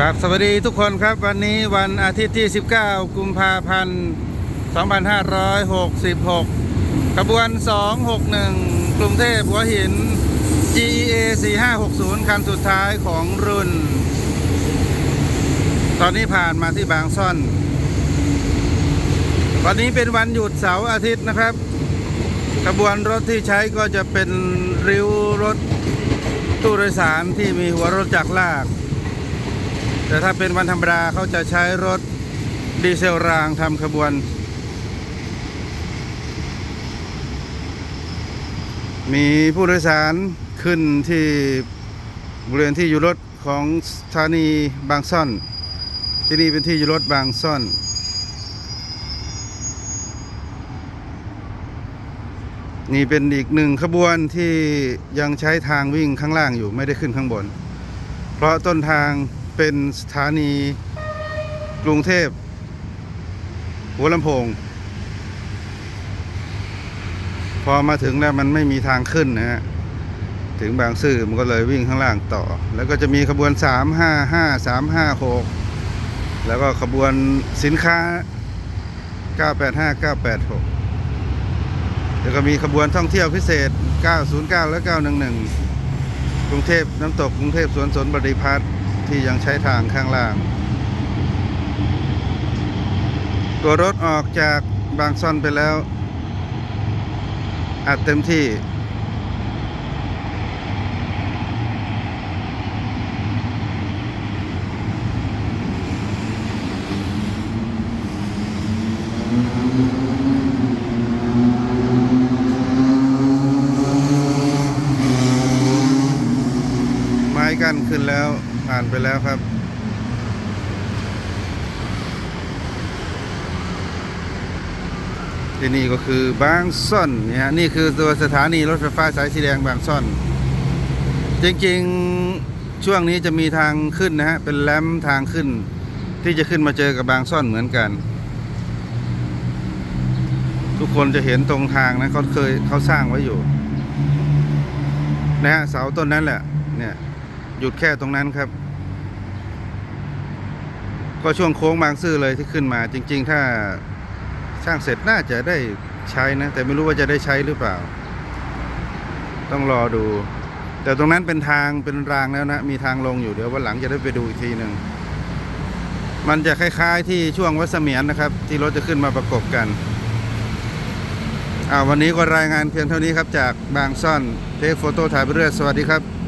ครับสวัสดีทุกคนครับวันนี้วันอาทิตย์ที่ 19 กุมภาพันธ์ 2566 ขบวน 261 กรุงเทพหัวหิน GEA 4560 คันสุดท้ายของรุ่น ตอนนี้ผ่านมาที่บางซ่อน วันนี้เป็นวันหยุดเสาร์อาทิตย์นะครับ ขบวนรถที่ใช้ก็จะเป็นริ้วรถตู้โดยสารที่มีหัวรถจักรลาก แต่ถ้าเป็นวันธรรมดาเขาจะใช้รถดีเซลรางทำขบวน มีผู้โดยสารขึ้นที่บริเวณที่อยู่รถของสถานีบางซ่อน ที่นี่เป็นที่อยู่รถบางซ่อน นี่เป็นอีกหนึ่งขบวนที่ยังใช้ทางวิ่งข้างล่างอยู่ไม่ได้ขึ้นข้างบน เพราะต้นทาง เป็นสถานีกรุงเทพ หัวลำโพง พอมาถึงแล้วมันไม่มีทางขึ้นนะฮะ ถึงบางซื่อมันก็เลยวิ่งข้างล่างต่อ แล้วก็จะมีขบวน 3 5 5 3 5 6 แล้วก็ขบวนสินค้า 985 986 แล้วก็มีขบวนท่องเที่ยวพิเศษ 909 และ 911 กรุงเทพน้ำตกกรุงเทพสวนสนบริพัตร ที่ยังใช้ทางข้างล่าง ตัวรถออกจากบางซ่อนไปแล้ว อัดเต็มที่ไม้กั้นขึ้นแล้ว ผ่านไปแล้วครับ ที่นี่ก็คือบางซ่อนเนี่ยฮะนี่คือตัวสถานีรถไฟฟ้าสายสีแดงบางซ่อน จริงๆช่วงนี้จะมีทางขึ้นนะฮะเป็นแลมทางขึ้น ที่จะขึ้นมาเจอกับบางซ่อนเหมือนกัน ทุกคนจะเห็นตรงทางนะเขาเคยเขาสร้างไว้อยู่นะฮะเสาต้นนั้นแหละเนี่ยหยุดแค่ตรงนั้นครับ ก็ช่วงโค้งบางซื่อเลยที่ขึ้นมา จริง ๆ ถ้าสร้างเสร็จน่าจะได้ใช้นะ แต่ไม่รู้ว่าจะได้ใช้หรือเปล่า ต้องรอดู แต่ตรงนั้นเป็นทางเป็นรางแล้วนะ มีทางลงอยู่เดี๋ยววันหลังจะได้ไปดูอีกทีหนึ่งมันจะคล้ายๆ ที่ช่วงวัดเสมียนนะครับ ที่รถจะขึ้นมาประกบกันอ่าวันนี้ก็รายงานเพียงเท่านี้ครับจากบางซ่อนเทคโฟโต้ถ่ายไปเรื่อยสวัสดีครับ